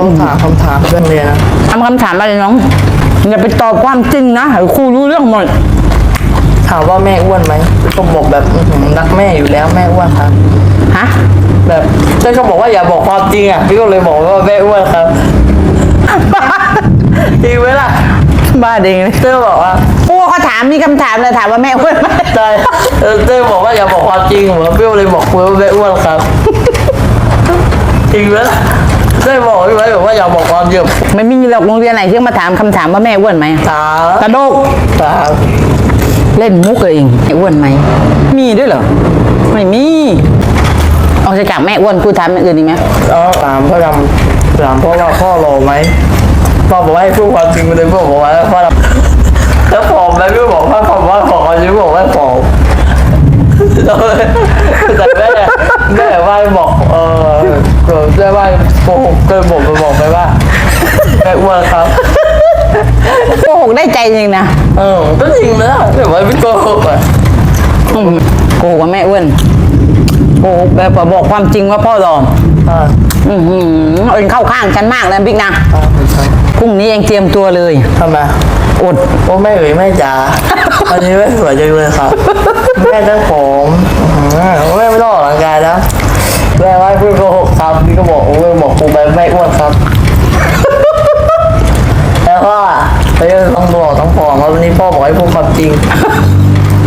เขาถามคำถามเรื่องเรียนนะทำคำถามอะไรน้อง อย่าไปตอบความจริงนะให้ครูรู้เรื่องหมด ถามว่าแม่อ้วนไหมก็บอกแบบอื้อหือรักแม่อยู่แล้วแม่อ้วนครับ ฮะ แบบเจ้าก็บอกว่าอย่าบอกความจริงอะพี่ก็เลยบอกว่าแม่อ้วนครับ จริงไหมล่ะบ้าเด้งเลยเจ้าบอกว่าครูเขาถามมีคำถามเลยถามว่าแม่อ้วนไหมใช่เออเจ้าบอกว่าอย่าบอกความจริงผมว่าพี่ก็เลยบอกคุณว่าแม่อ้วนครับ จริงไหมล่ะ เจ้าบอกพี่ไว้บอกว่าอย่าบอกความจริงไม่มีหรอกโรงเรียนไหนที่มาถามคำถามว่าแม่อ้วนไหมถามกระโดกถามเล่นมุกเองแม่อ้วนไหมมีด้วยเหรอไม่มีเอาจะจากแม่อ้วนกูถามอย่างอื่นอีกไหมแล้วถามพ่อดำถามพ่อว่าพ่อหล่อไหมพ่อบอกว่าให้พูดความจริงไปเลยพ่อบอกว่าพ่อดำแล้วผอมไหมพี่บอกว่าผอมว่าผอมจริงบอกว่าผอมแต่แม่แม่ว่าบอกเออ แม่ว่าโกหกเคยบอกไปบอกไปว่าแม่อ้วนครับ โกหกได้ใจจริงนะเออก็จริงนะแต่ว่าไม่โกหกอะอืมโกหกว่าแม่อ้วนโกหกแบบว่าบอกความจริงว่าพ่อหลอมอ่าอือหือเอ็งเข้าข้างฉันมากนะบิ๊กนะอ่าไม่ใช่พรุ่งนี้เองเตรียมตัวเลย ทำไมอด โอ้แม่เอ๋ยแม่จ๋าวันนี้แม่สวยจังเลยครับ แม่ทั้งผม จริง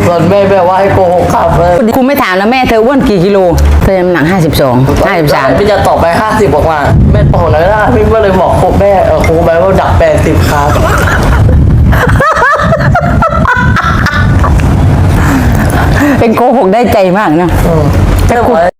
ส่วนแม่แม่ว่าให้โกหกครับเลยครูไม่ถามแล้วแม่เธออ้วนกี่กิโล เธอน้ำหนักห้าสิบสองห้าสิบสามพี่จะตอบไปห้าสิบออกมาแม่โตแล้วนะพี่ก็เลยบอกครูแม่เออครูไปว่าดักแปดสิบครับเป็นโกหกได้ใจมากนะอืมแค่บอกว่า